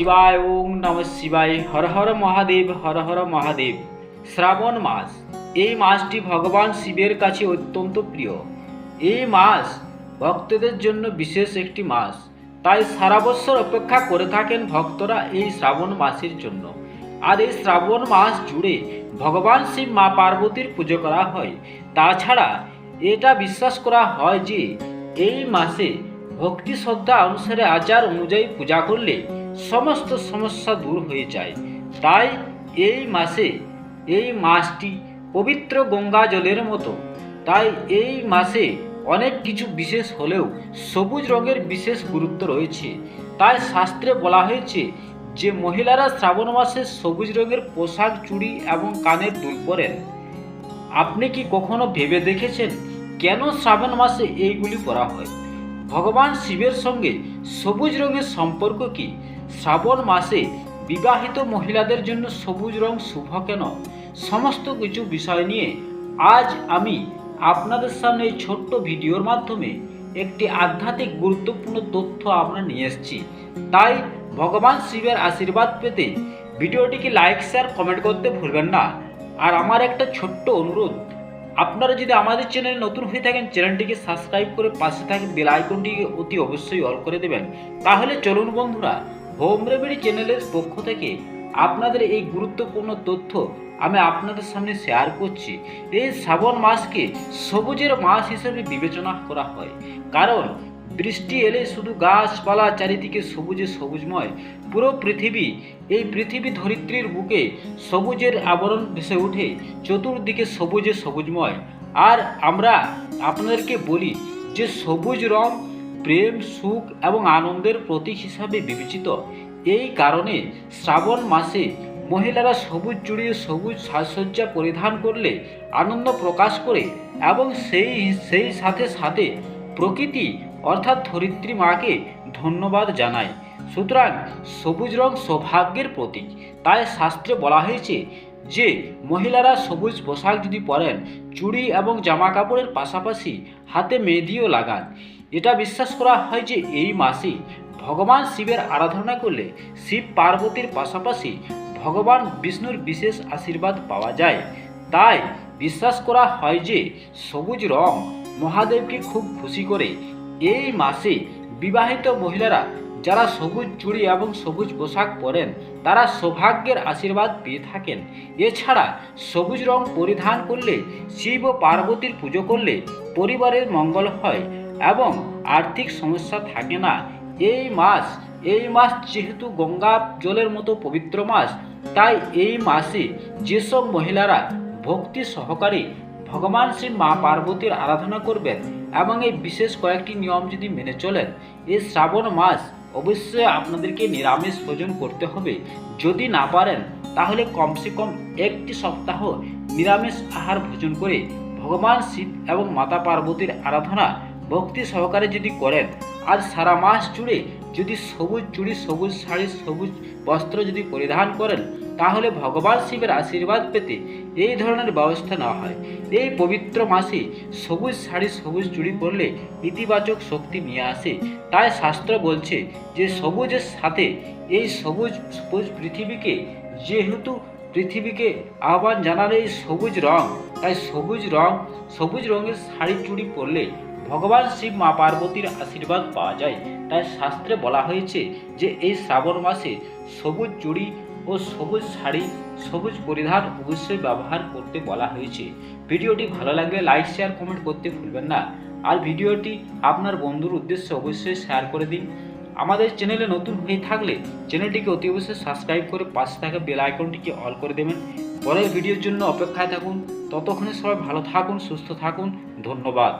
শিবায় ওং নম শিবায়। হর হর মহাদেব, হর হর মহাদেব। শ্রাবণ মাস। এই মাসটি ভগবান শিবের কাছে অত্যন্ত প্রিয়। এই মাস ভক্তদের জন্য বিশেষ একটি মাস। তাই সারা বছর অপেক্ষা করে থাকেন ভক্তরা এই শ্রাবণ মাসের জন্য। আর এই শ্রাবণ মাস জুড়ে ভগবান শিব মা পার্বতীর পুজো করা হয়। তাছাড়া এটা বিশ্বাস করা হয় যে এই মাসে ভক্তি শ্রদ্ধা অনুসারে আচার অনুযায়ী পূজা করলে সমস্ত সমস্যা দূর হয়ে যায়। তাই এই মাসে, এই মাসটি পবিত্র গঙ্গা জলের মতো। তাই এই মাসে অনেক কিছু বিশেষ হলেও সবুজ রঙের বিশেষ গুরুত্ব রয়েছে। তাই শাস্ত্রে বলা হয়েছে যে, মহিলারা শ্রাবণ মাসে সবুজ রঙের পোশাক, চুড়ি এবং কানের দুল পরেন। আপনি কি কখনো ভেবে দেখেছেন কেন শ্রাবণ মাসে এইগুলি করা হয়? ভগবান শিবের সঙ্গে সবুজ রঙের সম্পর্ক কি? শ্রাবণ মাসে বিবাহিত মহিলাদের জন্য সবুজ রং শুভ কেন? সমস্ত কিছু বিষয় নিয়ে আজ আমি আপনাদের সামনে এই ছোট্ট ভিডিওর মাধ্যমে একটি আধ্যাত্মিক গুরুত্বপূর্ণ তথ্য আমরা নিয়ে এসেছি। তাই ভগবান শিবের আশীর্বাদ পেতে ভিডিওটিকে লাইক শেয়ার কমেন্ট করতে ভুলবেন না। আর আমার একটা ছোট্ট অনুরোধ আপনারা যদি আমাদের চ্যানেলে নতুন হয়ে থাকেন, চ্যানেলটিকে সাবস্ক্রাইব করে পাশে থাকেন, বেল আইকনটিকে অতি অবশ্যই অল করে দেবেন। তাহলে চলুন বন্ধুরা, হোম রেমেডি চ্যানেলের পক্ষ থেকে আপনাদের এই গুরুত্বপূর্ণ তথ্য আমি আপনাদের সামনে শেয়ার করছি। এই শ্রাবণ মাসকে সবুজের মাস হিসেবে বিবেচনা করা হয়। কারণ বৃষ্টি এলে শুধু গাছপালা চারিদিকে সবুজে সবুজময়। পুরো পৃথিবী, এই পৃথিবী ধরিত্রীর বুকে সবুজের আবরণ ভেসে ওঠে, চতুর্দিকে সবুজে সবুজময়। আর আমরা আপনাদেরকে বলি যে সবুজ রং প্রেম, সুখ এবং আনন্দের প্রতীক হিসাবে বিবেচিত। এই কারণে শ্রাবণ মাসে মহিলারা সবুজ ও সবুজ সাজসজ্জা পরিধান করলে আনন্দ প্রকাশ করে এবং সেই সেই সাথে সাথে প্রকৃতি অর্থাৎ ধরিত্রী মাকে ধন্যবাদ জানায়। সুতরাং সবুজ রং সৌভাগ্যের প্রতীক। তাই শাস্ত্রে বলা হয়েছে যে, মহিলারা সবুজ পোশাক যদি পরেন, চুড়ি এবং জামা কাপড়ের পাশাপাশি হাতে মেহেদিও লাগান। এটা বিশ্বাস করা হয় যে এই মাসে ভগবান শিবের আরাধনা করলে শিব পার্বতীর পাশাপাশি ভগবান বিষ্ণুর বিশেষ আশীর্বাদ পাওয়া যায়। তাই বিশ্বাস করা হয় যে সবুজ রং মহাদেবকে খুব খুশি করে এই মাসে বিবাহিত মহিলারা যারা সবুজ চুড়ি এবং সবুজ পোশাক পরেন, তারা সৌভাগ্যের আশীর্বাদ পেয়ে থাকেন। এছাড়া সবুজ রং পরিধান করলে, শিব ও পার্বতীর পুজো করলে পরিবারের মঙ্গল হয় এবং আর্থিক সমস্যা থাকে না। এই মাস এই মাস যেহেতু গঙ্গা জলের মতো পবিত্র মাস, তাই এই মাসে যেসব মহিলারা ভক্তি সহকারে ভগবান শ্রী মা পার্বতীর আরাধনা করবেন এবং এই বিশেষ কয়েকটি নিয়ম যদি মেনে চলেন, এই শ্রাবণ মাস অবশ্যই আপনাদেরকে নিরামিষ ভোজন করতে হবে। যদি না পারেন, তাহলে কমসে কম একটি সপ্তাহ নিরামিষ আহার ভোজন করে ভগবান শিব এবং মাতা পার্বতীর আরাধনা ভক্তি সহকারে যদি করেন আর সারা মাস জুড়ে যদি সবুজ চুড়ি, সবুজ শাড়ি, সবুজ বস্ত্র যদি পরিধান করেন, তাহলে ভগবান শিবের আশীর্বাদ পেতে এই ধরনের ব্যবস্থা নেওয়া হয়। এই পবিত্র মাসে সবুজ শাড়ি, সবুজ চুড়ি পরলে ইতিবাচক শক্তি নিয়ে আসে। তাই শাস্ত্র বলছে যে সবুজের সাথে এই সবুজ সবুজ পৃথিবীকে, যেহেতু পৃথিবীকে আহ্বান জানালে এই সবুজ রং, তাই সবুজ রং, সবুজ রঙের শাড়ি, চুড়ি পরলে ভগবান শিব মা পার্বতীর আশীর্বাদ পাওয়া যায়। তাই শাস্ত্রে বলা হয়েছে যে, এই শ্রাবণ মাসে সবুজ চুড়ি ও সবুজ শাড়ি, সবুজ পরিধান অবশ্যই ব্যবহার করতে বলা হয়েছে। ভিডিওটি ভালো লাগলে লাইক, শেয়ার, কমেন্ট করতে ভুলবেন না। আর ভিডিওটি আপনার বন্ধুর উদ্দেশ্যে অবশ্যই শেয়ার করে দিন। আমাদের চ্যানেলে নতুন হয়ে থাকলে চ্যানেলটিকে অতি অবশ্যই সাবস্ক্রাইব করে পাশে থাকা বেল আইকনটিকে অল করে দেবেন। পরের ভিডিওর জন্য অপেক্ষায় থাকুন। ততক্ষণে সবাই ভালো থাকুন, সুস্থ থাকুন। ধন্যবাদ।